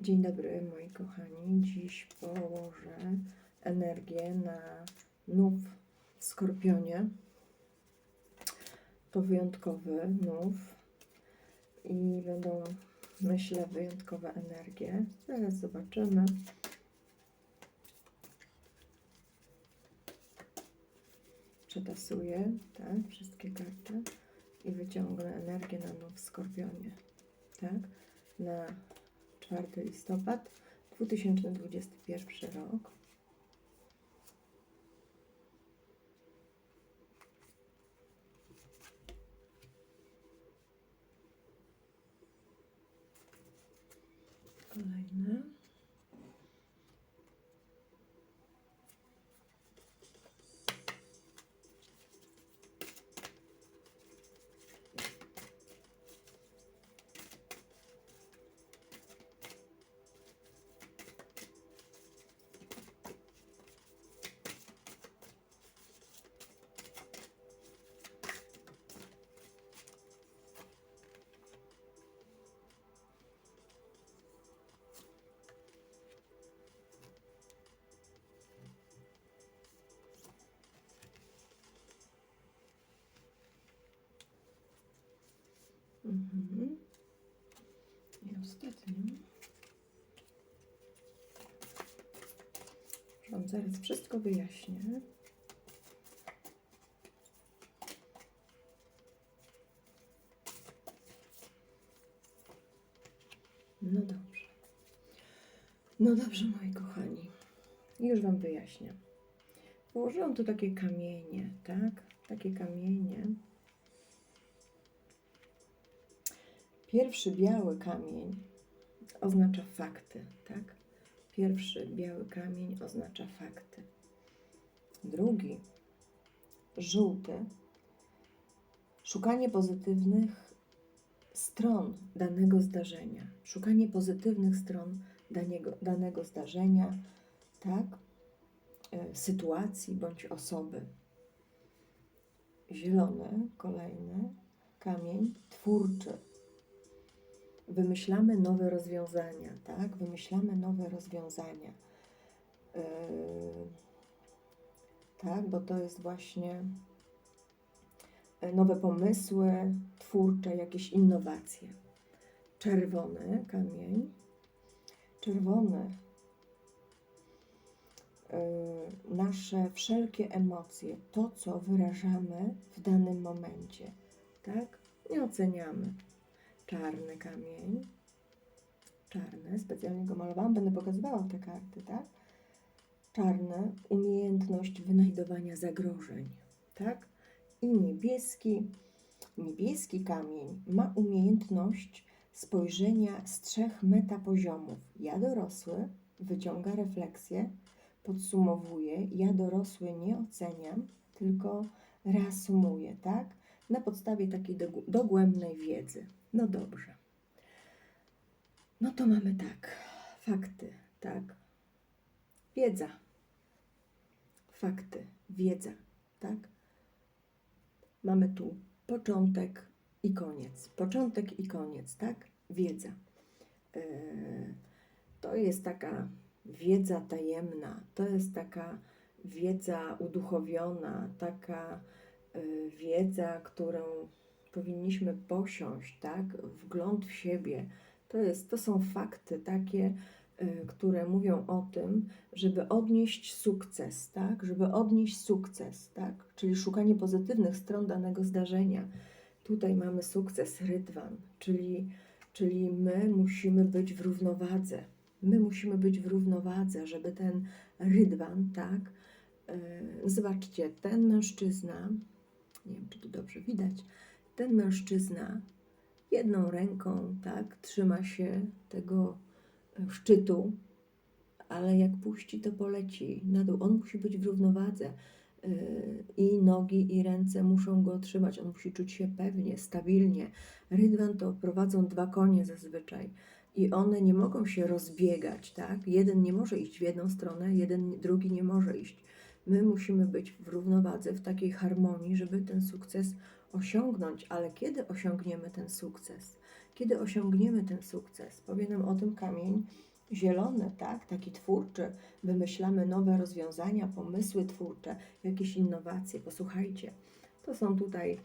Dzień dobry moi kochani. Dziś położę energię na nów w Skorpionie. To wyjątkowy nów i będą, myślę, wyjątkowe energie. Zaraz zobaczymy. Przetasuję tak, wszystkie karty i wyciągnę energię na nów w Skorpionie. Tak, na 4 listopad 2021 rok. Kolejne. Mhm. I ostatnio. Już Wam zaraz wszystko wyjaśnię. No dobrze. No dobrze, moi kochani. Już Wam wyjaśnię. Położyłam tu takie kamienie, tak? Takie kamienie. Pierwszy biały kamień oznacza fakty, tak? Pierwszy biały kamień oznacza fakty. Drugi, żółty, szukanie pozytywnych stron danego zdarzenia. Szukanie pozytywnych stron danego, danego zdarzenia, tak? E, Sytuacji bądź osoby. Zielony, kolejny kamień, twórczy wymyślamy nowe rozwiązania, tak? Wymyślamy nowe rozwiązania. Yy, tak, bo to jest właśnie yy, nowe pomysły twórcze, jakieś innowacje. Czerwony kamień. Czerwony. Yy, nasze wszelkie emocje, to co wyrażamy w danym momencie, tak? Nie oceniamy czarny kamień. Czarny, specjalnie go malowałam, będę pokazywała te karty, tak? Czarny, umiejętność wynajdowania zagrożeń, tak? I niebieski, niebieski kamień ma umiejętność spojrzenia z trzech metapoziomów. Ja dorosły wyciąga refleksję, podsumowuje, ja dorosły nie oceniam, tylko reasumuję, tak? Na podstawie takiej dogł- dogłębnej wiedzy. No dobrze. No to mamy tak. Fakty, tak. Wiedza. Fakty, wiedza, tak. Mamy tu początek i koniec. Początek i koniec, tak? Wiedza. Yy, to jest taka wiedza tajemna, to jest taka wiedza uduchowiona, taka yy, wiedza, którą powinniśmy posiąść, tak? Wgląd w siebie. To, jest, to są fakty takie, y, które mówią o tym, żeby odnieść sukces, tak? Żeby odnieść sukces, tak? Czyli szukanie pozytywnych stron danego zdarzenia. Tutaj mamy sukces rydwan, czyli, czyli my musimy być w równowadze. My musimy być w równowadze, żeby ten rydwan, tak? Yy, zobaczcie, ten mężczyzna, nie wiem, czy tu dobrze widać, ten mężczyzna jedną ręką, tak, trzyma się tego e, szczytu, ale jak puści, to poleci na dół. On musi być w równowadze. Yy, I nogi, i ręce muszą go trzymać. On musi czuć się pewnie, stabilnie. Rydwan to prowadzą dwa konie zazwyczaj. I one nie mogą się rozbiegać, tak? Jeden nie może iść w jedną stronę, jeden, drugi nie może iść. My musimy być w równowadze, w takiej harmonii, żeby ten sukces osiągnąć, ale kiedy osiągniemy ten sukces? Kiedy osiągniemy ten sukces? Powie nam o tym kamień zielony, tak? Taki twórczy. Wymyślamy nowe rozwiązania, pomysły twórcze, jakieś innowacje. Posłuchajcie, to są tutaj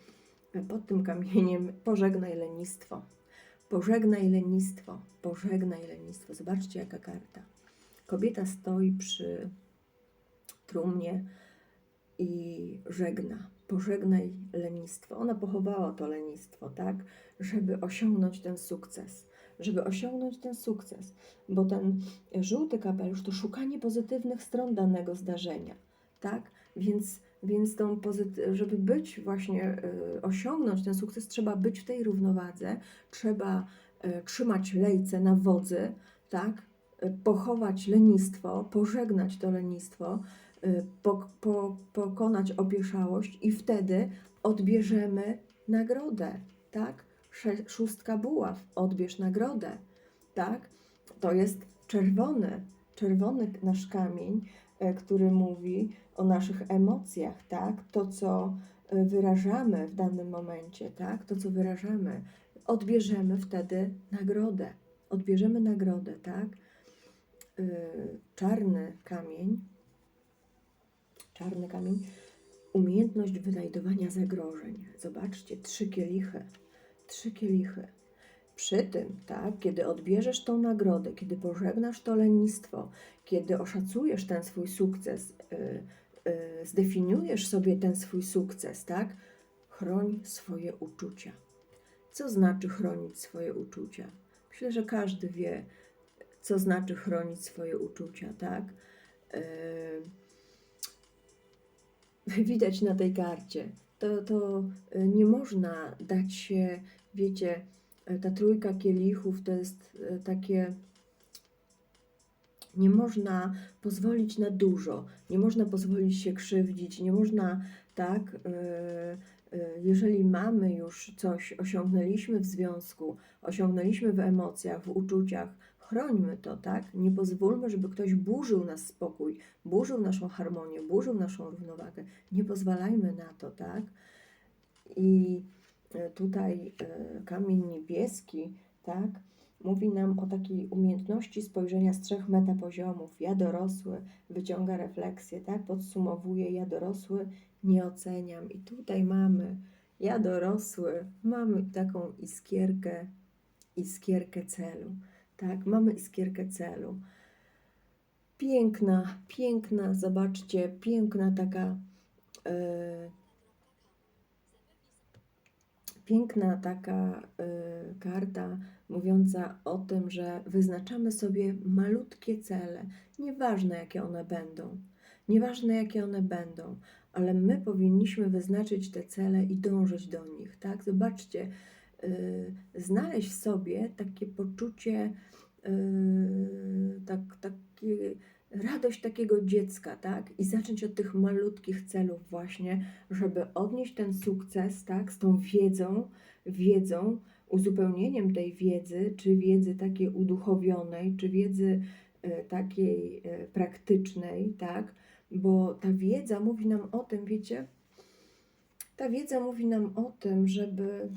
e, pod tym kamieniem pożegnaj lenistwo. Pożegnaj lenistwo, pożegnaj lenistwo. Zobaczcie, jaka karta. Kobieta stoi przy trumnie i żegna. Pożegnaj lenistwo. Ona pochowała to lenistwo, tak, żeby osiągnąć ten sukces. Żeby osiągnąć ten sukces, bo ten żółty kapelusz to szukanie pozytywnych stron danego zdarzenia, tak? Więc, więc tą żeby być właśnie, y, osiągnąć ten sukces, trzeba być w tej równowadze, trzeba y, trzymać lejce na wodzy, tak? Y, pochować lenistwo, pożegnać to lenistwo, po, pokonać opieszałość i wtedy odbierzemy nagrodę, tak? Szóstka buław, odbierz nagrodę, tak? To jest czerwony, czerwony nasz kamień, e, który mówi o naszych emocjach, tak? To, co e, wyrażamy w danym momencie, tak? To, co wyrażamy, odbierzemy wtedy nagrodę. Odbierzemy nagrodę, tak? Y, Czarny kamień, czarny kamień, umiejętność wynajdowania zagrożeń. Zobaczcie, trzy kielichy, trzy kielichy. Przy tym, tak, kiedy odbierzesz tą nagrodę, kiedy pożegnasz to lenistwo, kiedy oszacujesz ten swój sukces, y, y, zdefiniujesz sobie ten swój sukces, tak, chroń swoje uczucia. Co znaczy chronić swoje uczucia? Myślę, że każdy wie, co znaczy chronić swoje uczucia, tak? Yy, widać na tej karcie. To, to y, nie można dać się, wiecie, y, ta trójka kielichów to jest y, takie. Nie można pozwolić na dużo, nie można pozwolić się krzywdzić, nie można tak. Jeżeli mamy już coś, osiągnęliśmy w związku, osiągnęliśmy w emocjach, w uczuciach, chrońmy to, tak? Nie pozwólmy, żeby ktoś burzył nas spokój, burzył naszą harmonię, burzył naszą równowagę. Nie pozwalajmy na to, tak? I e, tutaj e, kamień niebieski, tak? Mówi nam o takiej umiejętności spojrzenia z trzech metapoziomów. Ja dorosły, wyciąga refleksję, tak? Podsumowuje, ja dorosły, nie oceniam. I tutaj mamy, ja dorosły, mamy taką iskierkę, iskierkę celu tak, mamy iskierkę celu. Piękna, piękna, zobaczcie, piękna taka, e, piękna taka e, karta mówiąca o tym, że wyznaczamy sobie malutkie cele, nieważne jakie one będą, nieważne jakie one będą, ale my powinniśmy wyznaczyć te cele i dążyć do nich, tak? Zobaczcie, znaleźć w sobie takie poczucie, y, tak, takie, radość takiego dziecka, tak? I zacząć od tych malutkich celów właśnie, żeby odnieść ten sukces, tak? Z tą wiedzą, wiedzą, uzupełnieniem tej wiedzy, czy wiedzy takiej uduchowionej, czy wiedzy y, takiej y, praktycznej, tak? Bo ta wiedza mówi nam o tym, wiecie, ta wiedza mówi nam o tym, żeby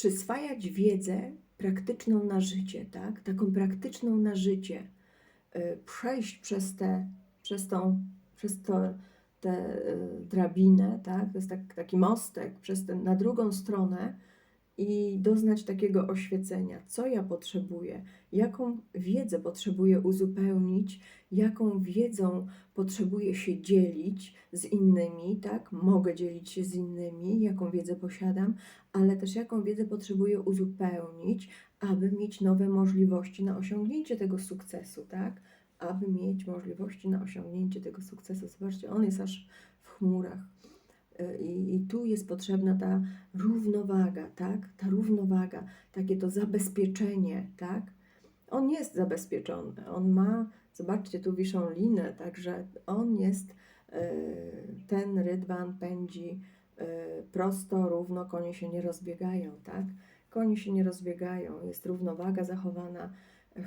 przyswajać wiedzę praktyczną na życie, tak? Taką praktyczną na życie. Y, Przejść przez tę, przez tą, przez to, tę y, drabinę, tak? To jest tak, taki mostek przez ten, na drugą stronę i doznać takiego oświecenia, co ja potrzebuję, jaką wiedzę potrzebuję uzupełnić, jaką wiedzą potrzebuję się dzielić z innymi, tak? Mogę dzielić się z innymi, jaką wiedzę posiadam, ale też jaką wiedzę potrzebuję uzupełnić, aby mieć nowe możliwości na osiągnięcie tego sukcesu, tak? Aby mieć możliwości na osiągnięcie tego sukcesu. Zobaczcie, on jest aż w chmurach. Y, I, tu jest potrzebna ta równowaga, tak? Ta równowaga, takie to zabezpieczenie, tak? On jest zabezpieczony, on ma, zobaczcie, tu wiszą liny, także on jest, y, ten rydwan pędzi y, prosto, równo, konie się nie rozbiegają, tak? Konie się nie rozbiegają, jest równowaga zachowana,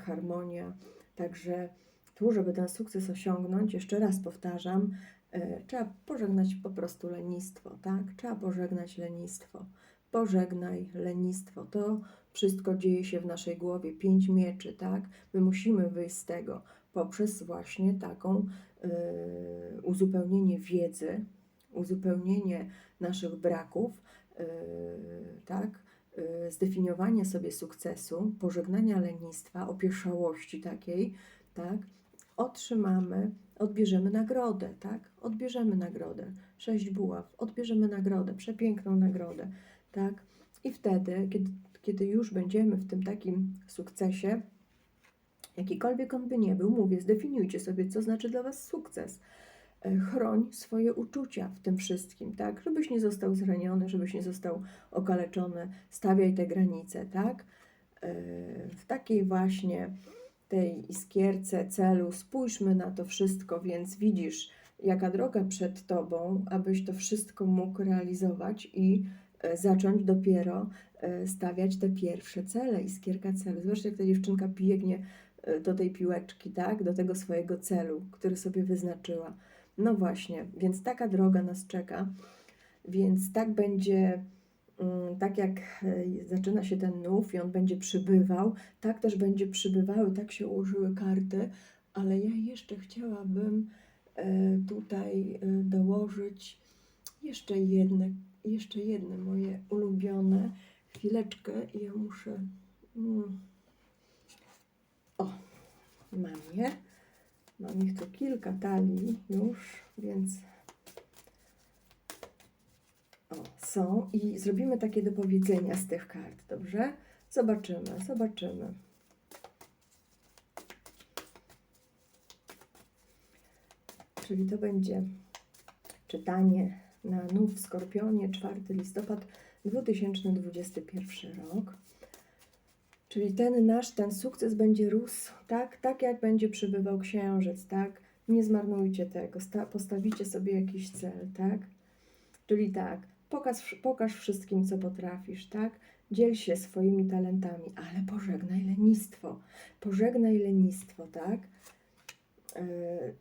harmonia, także tu, żeby ten sukces osiągnąć, jeszcze raz powtarzam, trzeba pożegnać po prostu lenistwo, tak? Trzeba pożegnać lenistwo. Pożegnaj lenistwo. To wszystko dzieje się w naszej głowie. Pięć mieczy, tak? My musimy wyjść z tego poprzez właśnie taką yy, uzupełnienie wiedzy, uzupełnienie naszych braków, yy, tak? Zdefiniowanie sobie sukcesu, pożegnania lenistwa, opieszałości takiej, tak? Otrzymamy, odbierzemy nagrodę, tak? Odbierzemy nagrodę. Sześć buław, odbierzemy nagrodę, przepiękną nagrodę, tak? I wtedy, kiedy, kiedy już będziemy w tym takim sukcesie, jakikolwiek on by nie był, mówię, zdefiniujcie sobie, co znaczy dla Was sukces. E, Chroń swoje uczucia w tym wszystkim, tak? Żebyś nie został zraniony, żebyś nie został okaleczony. Stawiaj te granice, tak? E, W takiej właśnie tej iskierce celu spójrzmy na to wszystko, więc widzisz, jaka droga przed Tobą, abyś to wszystko mógł realizować i e, zacząć dopiero e, stawiać te pierwsze cele, iskierka celu. Zobaczcie, jak ta dziewczynka biegnie e, do tej piłeczki, tak? Do tego swojego celu, który sobie wyznaczyła. No właśnie, więc taka droga nas czeka. Więc tak będzie, tak jak e, zaczyna się ten nów i on będzie przybywał, tak też będzie przybywały, tak się ułożyły karty, ale ja jeszcze chciałabym e, tutaj e, dołożyć jeszcze jedne, jeszcze jedne moje ulubione. Chwileczkę ja muszę. Mm. O, mam je. Mam ich tu kilka talii już, więc są i zrobimy takie dopowiedzenia z tych kart, dobrze? Zobaczymy, zobaczymy. Czyli to będzie czytanie na nów w Skorpionie, 4 listopad 2021 rok. Czyli ten nasz, ten sukces będzie rósł, tak? Tak jak będzie przybywał księżyc, tak? Nie zmarnujcie tego, sta- postawicie sobie jakiś cel, tak? Czyli tak, pokaż, pokaż wszystkim, co potrafisz, tak? Dziel się swoimi talentami, ale pożegnaj lenistwo. Pożegnaj lenistwo, tak? Yy,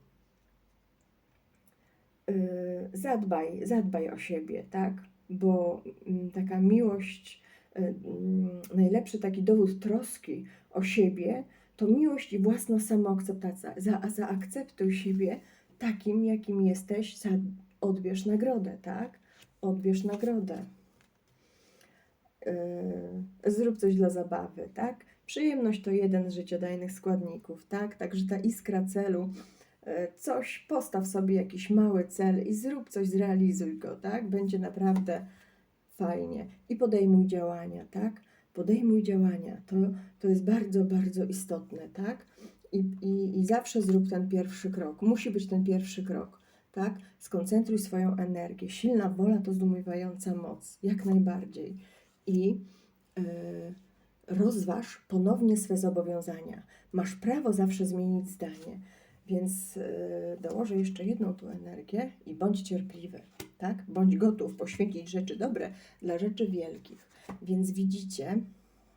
yy, zadbaj, zadbaj o siebie, tak? Bo mm, taka miłość, yy, mm, najlepszy taki dowód troski o siebie, to miłość i własna samoakceptacja. Za, zaakceptuj siebie takim, jakim jesteś, za, odbierz nagrodę, tak? Odbierz nagrodę. Yy, zrób coś dla zabawy, tak? Przyjemność to jeden z życiodajnych składników, tak? Także ta iskra celu, yy, coś, postaw sobie jakiś mały cel i zrób coś, zrealizuj go, tak? Będzie naprawdę fajnie. I podejmuj działania, tak? Podejmuj działania. To, to jest bardzo, bardzo istotne, tak? I, i, I zawsze zrób ten pierwszy krok. Musi być ten pierwszy krok, tak? Skoncentruj swoją energię. Silna wola to zdumiewająca moc, jak najbardziej. I yy, rozważ ponownie swe zobowiązania. Masz prawo zawsze zmienić zdanie. Więc yy, dołożę jeszcze jedną tu energię i bądź cierpliwy, tak? Bądź gotów poświęcić rzeczy dobre dla rzeczy wielkich. Więc widzicie,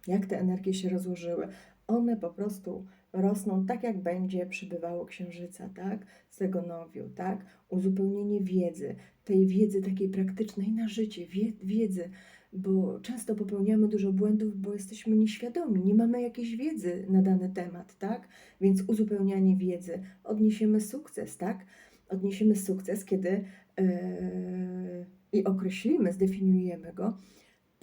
jak te energie się rozłożyły. One po prostu rosną tak, jak będzie przybywało księżyca, tak? Z tego nowiu, tak? Uzupełnienie wiedzy, tej wiedzy takiej praktycznej na życie, wie, wiedzy, bo często popełniamy dużo błędów, bo jesteśmy nieświadomi, nie mamy jakiejś wiedzy na dany temat, tak? Więc uzupełnianie wiedzy, odniesiemy sukces, tak? Odniesiemy sukces, kiedy yy, i określimy, zdefiniujemy go,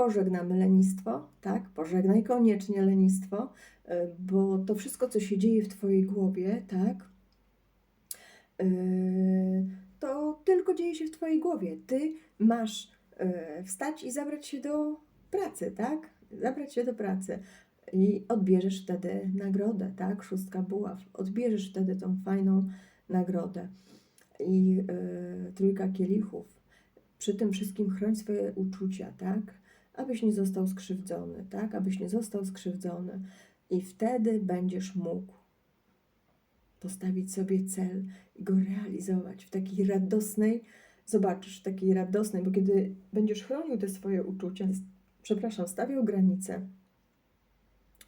pożegnamy lenistwo, tak? Pożegnaj koniecznie lenistwo, y, bo to wszystko, co się dzieje w Twojej głowie, tak? Y, To tylko dzieje się w Twojej głowie. Ty masz y, wstać i zabrać się do pracy, tak? Zabrać się do pracy. I odbierzesz wtedy nagrodę, tak? Szóstka buław. Odbierzesz wtedy tą fajną nagrodę. I y, trójka kielichów. Przy tym wszystkim chroń swoje uczucia, tak? Abyś nie został skrzywdzony, tak? Abyś nie został skrzywdzony. I wtedy będziesz mógł postawić sobie cel i go realizować w takiej radosnej, zobaczysz, w takiej radosnej, bo kiedy będziesz chronił te swoje uczucia, przepraszam, stawiał granice,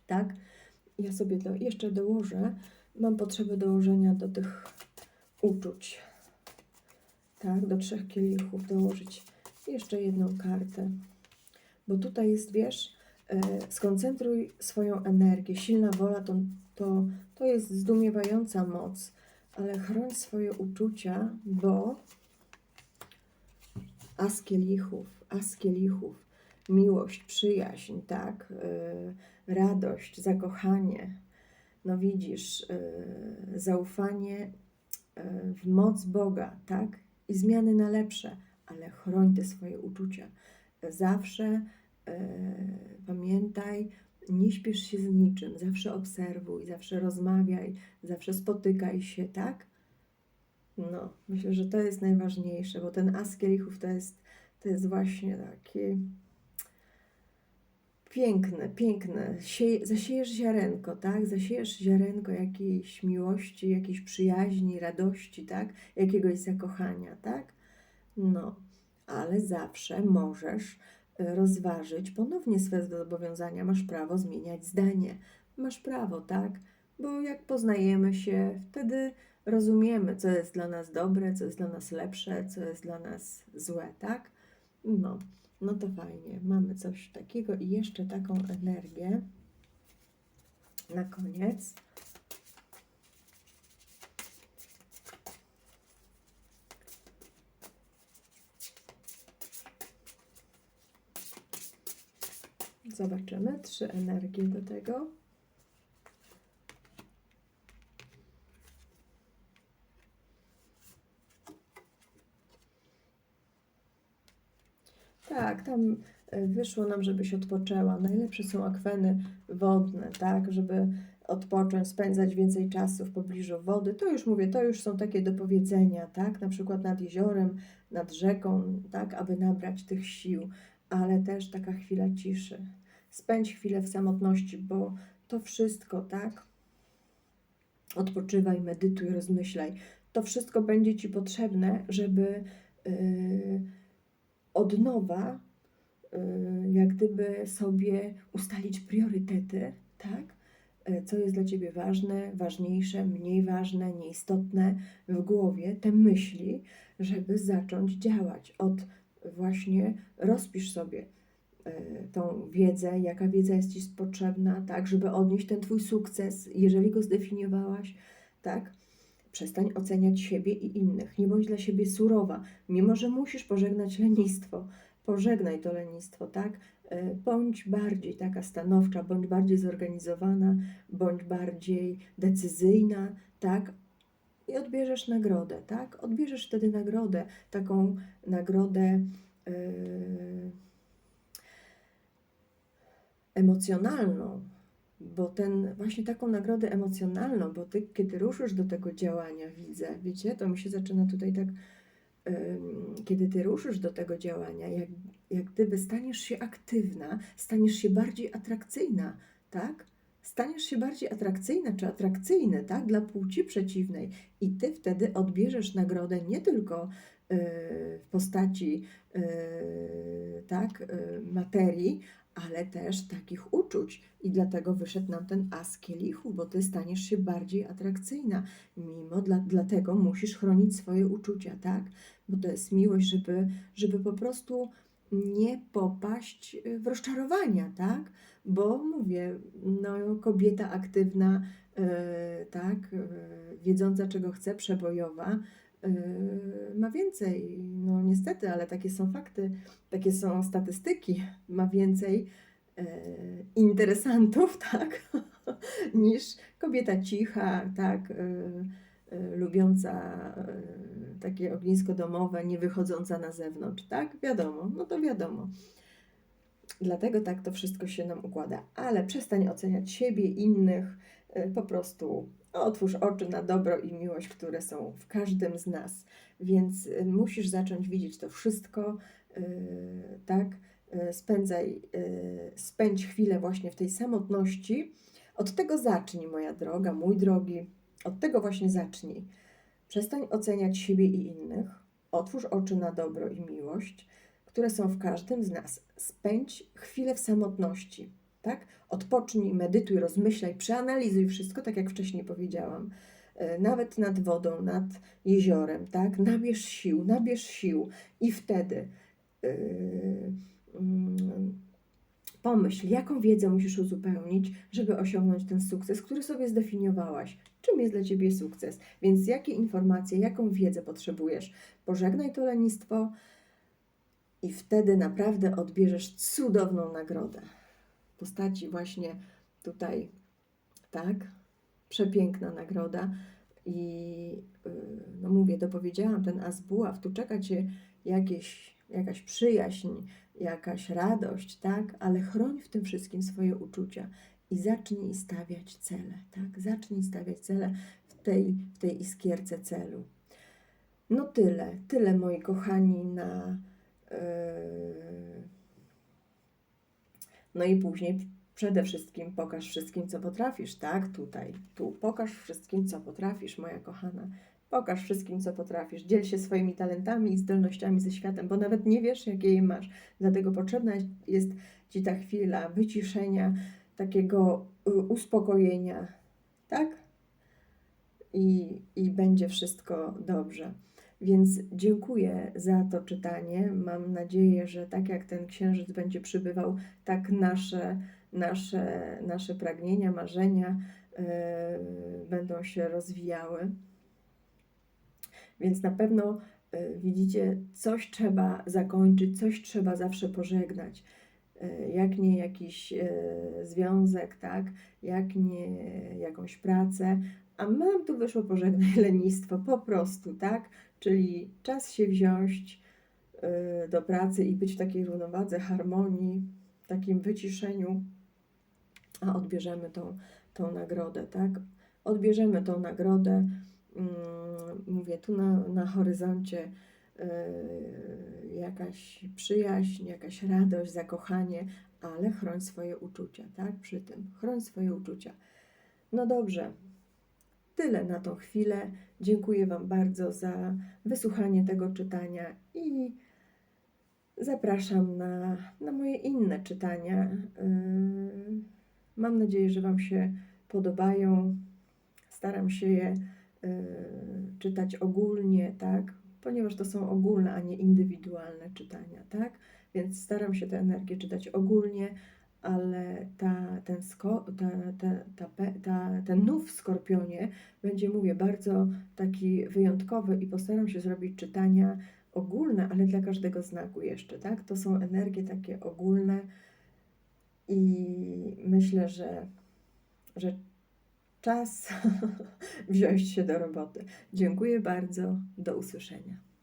tak? Ja sobie to jeszcze dołożę, mam potrzebę dołożenia do tych uczuć, tak? Do trzech kielichów dołożyć jeszcze jedną kartę Bo tutaj jest, wiesz, e, skoncentruj swoją energię. Silna wola to, to, to jest zdumiewająca moc, ale chroń swoje uczucia, bo as kielichów, as kielichów, miłość, przyjaźń, tak, yy, radość, zakochanie, no widzisz, yy, zaufanie w moc Boga, tak, i zmiany na lepsze, ale chroń te swoje uczucia. Zawsze pamiętaj, nie śpiesz się z niczym, zawsze obserwuj, zawsze rozmawiaj, zawsze spotykaj się, tak? No, myślę, że to jest najważniejsze, bo ten as kielichów to jest, to jest właśnie takie piękne, piękne. Sie, zasiejesz ziarenko, tak? Zasiejesz ziarenko jakiejś miłości, jakiejś przyjaźni, radości, tak? Jakiegoś zakochania, tak? No, ale zawsze możesz e, rozważyć ponownie swe zobowiązania. Masz prawo zmieniać zdanie. Masz prawo, tak? Bo jak poznajemy się, wtedy rozumiemy, co jest dla nas dobre, co jest dla nas lepsze, co jest dla nas złe, tak? No, no to fajnie. Mamy coś takiego i jeszcze taką energię na koniec. Zobaczymy trzy energie do tego. Tak, tam e, wyszło nam, żebyś odpoczęła. Najlepsze są akweny wodne, tak, żeby odpocząć, spędzać więcej czasu w pobliżu wody. To już mówię, to już są takie do powiedzenia, tak, na przykład nad jeziorem, nad rzeką, tak, aby nabrać tych sił, ale też taka chwila ciszy. Spędź chwilę w samotności, bo to wszystko, tak, odpoczywaj, medytuj, rozmyślaj. To wszystko będzie Ci potrzebne, żeby... Yy, od nowa, y, jak gdyby sobie ustalić priorytety, tak? Y, co jest dla ciebie ważne, ważniejsze, mniej ważne, nieistotne w głowie, te myśli, żeby zacząć działać. Od właśnie rozpisz sobie y, tą wiedzę, jaka wiedza jest ci potrzebna, tak, żeby odnieść ten twój sukces, jeżeli go zdefiniowałaś, tak Przestań oceniać siebie i innych. Nie bądź dla siebie surowa, mimo że musisz pożegnać lenistwo. Pożegnaj to lenistwo, tak? E, bądź bardziej taka stanowcza, bądź bardziej zorganizowana, bądź bardziej decyzyjna, tak? I odbierzesz nagrodę, tak? Odbierzesz wtedy nagrodę, taką nagrodę. Yy, emocjonalną, bo ten właśnie taką nagrodę emocjonalną, bo ty, kiedy ruszysz do tego działania, widzę, wiecie, to mi się zaczyna tutaj tak, kiedy ty ruszysz do tego działania, jak, jak gdyby staniesz się aktywna, staniesz się bardziej atrakcyjna, tak? Staniesz się bardziej atrakcyjna czy atrakcyjny, tak? Dla płci przeciwnej i ty wtedy odbierzesz nagrodę nie tylko yy, w postaci yy, tak, yy, materii, ale też takich uczuć. I dlatego wyszedł nam ten as kielichów, bo ty staniesz się bardziej atrakcyjna. Mimo, dla, dlatego musisz chronić swoje uczucia, tak? Bo to jest miłość, żeby, żeby po prostu nie popaść w rozczarowania, tak? Bo mówię, no, kobieta aktywna, yy, tak, yy, wiedząca czego chce, przebojowa, ma więcej. No niestety, ale takie są fakty, takie są statystyki. Ma więcej interesantów, tak, niż kobieta cicha, tak, lubiąca takie ognisko domowe, nie wychodząca na zewnątrz, tak? Wiadomo, no to wiadomo. Dlatego tak to wszystko się nam układa. Ale przestań oceniać siebie, innych, po prostu Otwórz oczy na dobro i miłość, które są w każdym z nas. Więc y, musisz zacząć widzieć to wszystko, tak? Spędzaj, spędź chwilę właśnie w tej samotności. Od tego zacznij, moja droga, mój drogi. Od tego właśnie zacznij. Przestań oceniać siebie i innych. Otwórz oczy na dobro i miłość, które są w każdym z nas. Spędź chwilę w samotności tak? Odpocznij, medytuj, rozmyślaj, przeanalizuj wszystko, tak jak wcześniej powiedziałam. E, nawet nad wodą, nad jeziorem, tak? Nabierz sił, nabierz sił i wtedy yy, yy, Pomyśl, jaką wiedzę musisz uzupełnić, żeby osiągnąć ten sukces, który sobie zdefiniowałaś. Czym jest dla Ciebie sukces? Więc jakie informacje, jaką wiedzę potrzebujesz? Pożegnaj to lenistwo i wtedy naprawdę odbierzesz cudowną nagrodę. W postaci właśnie tutaj, tak? Przepiękna nagroda. I yy, no mówię, dopowiedziałam ten Azbuław, tu czeka Cię jakieś, jakaś przyjaźń, jakaś radość, tak? Ale chroń w tym wszystkim swoje uczucia i zacznij stawiać cele, tak? Zacznij stawiać cele w tej, w tej iskierce celu. No tyle, tyle moi kochani na... Yy... No i później przede wszystkim pokaż wszystkim, co potrafisz, tak? Tutaj, tu, pokaż wszystkim, co potrafisz, moja kochana. Pokaż wszystkim, co potrafisz. Dziel się swoimi talentami i zdolnościami ze światem, bo nawet nie wiesz, jakie je masz. Dlatego potrzebna jest Ci ta chwila wyciszenia, takiego y, uspokojenia, tak? I, I będzie wszystko dobrze. Więc dziękuję za to czytanie. Mam nadzieję, że tak jak ten księżyc będzie przybywał, tak nasze, nasze, nasze pragnienia, marzenia yy, będą się rozwijały. Więc na pewno y, widzicie, coś trzeba zakończyć, coś trzeba zawsze pożegnać. Y, jak nie jakiś y, związek, tak? Jak nie jakąś pracę. A mam tu wyszło pożegnaj lenistwo, po prostu, tak? Czyli czas się wziąć do pracy i być w takiej równowadze, harmonii, takim wyciszeniu, a odbierzemy tą, tą nagrodę, tak? Odbierzemy tą nagrodę mówię, tu na, na horyzoncie yy, jakaś przyjaźń, jakaś radość, zakochanie, ale chroń swoje uczucia, tak? Przy tym, chroń swoje uczucia. No dobrze, tyle na tą chwilę. Dziękuję Wam bardzo za wysłuchanie tego czytania i zapraszam na, na moje inne czytania. Yy, mam nadzieję, że Wam się podobają. Staram się je czytać ogólnie, tak? Ponieważ to są ogólne, a nie indywidualne czytania, tak? Więc staram się tę energię czytać ogólnie, ale ta, ten, sko, ta, ta, ta, ten nów w skorpionie będzie, mówię, bardzo taki wyjątkowy i postaram się zrobić czytania ogólne, ale dla każdego znaku jeszcze, tak? To są energie takie ogólne i myślę, że, że czas wziąć się do roboty. Dziękuję bardzo. Do usłyszenia.